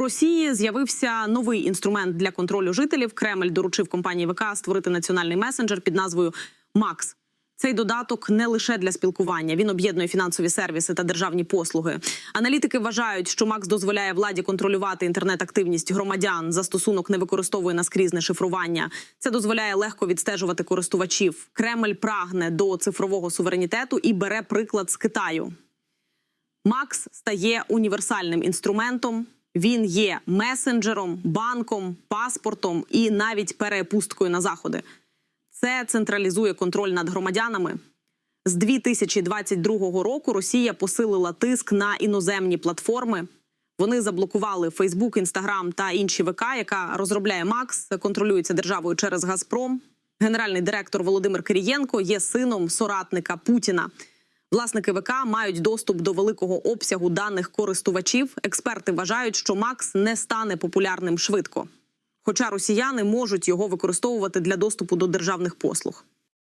Росії з'явився новий інструмент для контролю жителів. Кремль доручив компанії ВК створити національний месенджер під назвою Макс. Цей додаток не лише для спілкування. Він об'єднує фінансові сервіси та державні послуги. Аналітики вважають, що Макс дозволяє владі контролювати інтернет-активність громадян. Застосунок не використовує наскрізне шифрування. Це дозволяє легко відстежувати користувачів. Кремль прагне до цифрового суверенітету і бере приклад з Китаю. Макс стає універсальним інструментом. Він є месенджером, банком, паспортом і навіть перепусткою на заходи. Це централізує контроль над громадянами. З 2022 року Росія посилила тиск на іноземні платформи. Вони заблокували Facebook, Instagram та інші ВК, яка розробляє Макс, контролюється державою через Газпром. Генеральний директор Володимир Кирієнко є сином соратника Путіна. Власники ВК мають доступ до великого обсягу даних користувачів. Експерти вважають, що Макс не стане популярним швидко. Хоча росіяни можуть його використовувати для доступу до державних послуг.